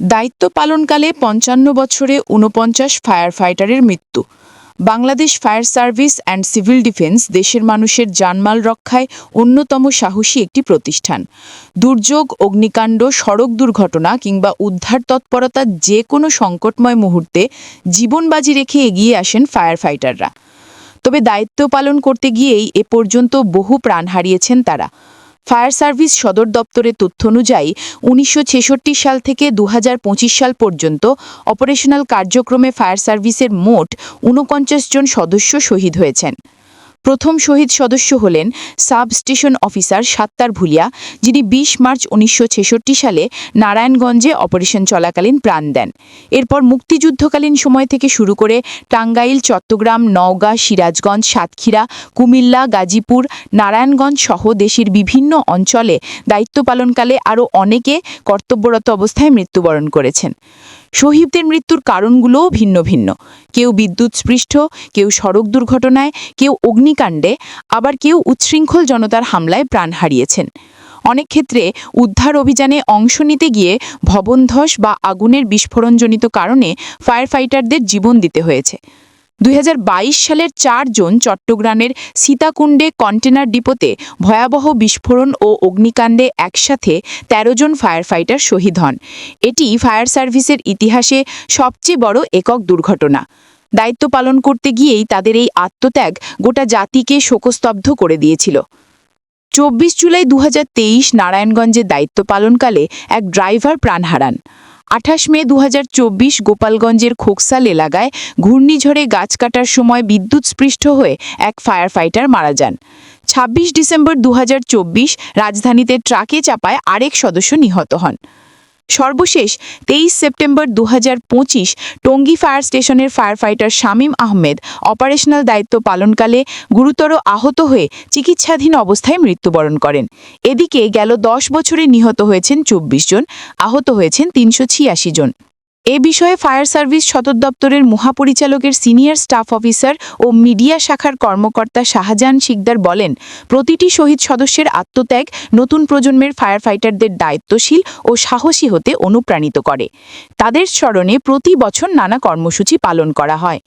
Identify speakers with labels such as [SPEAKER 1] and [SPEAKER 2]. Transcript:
[SPEAKER 1] দায়িত্ব পালনকালে পঞ্চান্ন বছরে ঊনপঞ্চাশ ফায়ার ফাইটারের মৃত্যু। Bangladesh fire service and civil defence দেশের মানুষের জানমাল রক্ষায় অন্যতম সাহসী একটি প্রতিষ্ঠান। দুর্যোগ, অগ্নিকাণ্ড, সড়ক দুর্ঘটনা কিংবা উদ্ধার তৎপরতার যে কোনো সংকটময় মুহূর্তে জীবন বাজি রেখে এগিয়ে আসেন ফায়ার ফাইটাররা তবে দায়িত্ব পালন করতে গিয়েই এ পর্যন্ত বহু প্রাণ হারিয়েছেন তারা। ফায়ার সার্ভিস সদর দপ্তরের তথ্য অনুযায়ী উনিশশো ছেষট্টি সাল থেকে দু হাজার পঁচিশ সাল পর্যন্ত অপারেশনাল কার্যক্রমে ফায়ার সার্ভিসের মোট ঊনপঞ্চাশ জন সদস্য শহীদ হয়েছেন। প্রথম শহীদ সদস্য হলেন সাব স্টেশন অফিসার সাত্তার ভুলিয়া, যিনি বিশ মার্চ উনিশশো ছেষট্টি সালে নারায়ণগঞ্জে অপারেশন চলাকালীন প্রাণ দেন। এরপর মুক্তিযুদ্ধকালীন সময় থেকে শুরু করে টাঙ্গাইল, চট্টগ্রাম, নওগাঁ, সিরাজগঞ্জ, সাতক্ষীরা, কুমিল্লা, গাজীপুর, নারায়ণগঞ্জ সহ দেশের বিভিন্ন অঞ্চলে দায়িত্ব পালনকালে আরও অনেকে কর্তব্যরত অবস্থায় মৃত্যুবরণ করেছেন। শহীদদের মৃত্যুর কারণগুলোও ভিন্ন ভিন্ন। কেউ বিদ্যুৎ স্পৃষ্ট, কেউ সড়ক দুর্ঘটনায়, কেউ অগ্নিকাণ্ডে, আবার কেউ উচ্ছৃঙ্খল জনতার হামলায় প্রাণ হারিয়েছেন। অনেক ক্ষেত্রে উদ্ধার অভিযানে অংশ নিতে গিয়ে ভবনধস বা আগুনের বিস্ফোরণজনিত কারণে ফায়ার ফাইটারদের জীবন দিতে হয়েছে। দুই হাজার বাইশ সালের চার জুন চট্টগ্রামের সীতাকুণ্ডে কন্টেনার ডিপোতে ভয়াবহ বিস্ফোরণ ও অগ্নিকাণ্ডে একসাথে ১৩ জন ফায়ার ফাইটার শহীদ হন। এটি ফায়ার সার্ভিসের ইতিহাসে সবচেয়ে বড় একক দুর্ঘটনা। দায়িত্ব পালন করতে গিয়েই তাদের এই আত্মত্যাগ গোটা জাতিকে শোকস্তব্ধ করে দিয়েছিল। চব্বিশ জুলাই দু নারায়ণগঞ্জে দায়িত্ব পালনকালে এক ড্রাইভার প্রাণ হারান। আঠাশ মে দু হাজার চব্বিশ গোপালগঞ্জের খোকসাল এলাকায় ঘূর্ণিঝড়ে গাছ কাটার সময় বিদ্যুৎস্পৃষ্ট হয়ে এক ফায়ার ফাইটার মারা যান। ছাব্বিশ ডিসেম্বর দু হাজার চব্বিশ রাজধানীতে ট্রাকে চাপায় আরেক সদস্য নিহত হন। সর্বশেষ তেইশ সেপ্টেম্বর দু পঁচিশ টঙ্গী ফায়ার স্টেশনের fire fighter Shamim Ahmed operational দায়িত্ব পালনকালে গুরুতর আহত হয়ে চিকিৎসাধীন অবস্থায় মৃত্যুবরণ করেন। এদিকে গেল দশ বছরে নিহত হয়েছেন চব্বিশ জন, আহত হয়েছেন তিনশো ছিয়াশি জন। এ বিষয়ে ফায়ার সার্ভিস সদর দপ্তরের মহাপরিচালকের সিনিয়র স্টাফ অফিসার ও মিডিয়া শাখার কর্মকর্তা শাহজাহান শিকদার বলেন, প্রতিটি শহীদ সদস্যের আত্মত্যাগ নতুন প্রজন্মের ফায়ার ফাইটারদের দায়িত্বশীল ও সাহসী হতে অনুপ্রাণিত করে। তাদের স্মরণে প্রতি বছর নানা কর্মসূচি পালন করা হয়।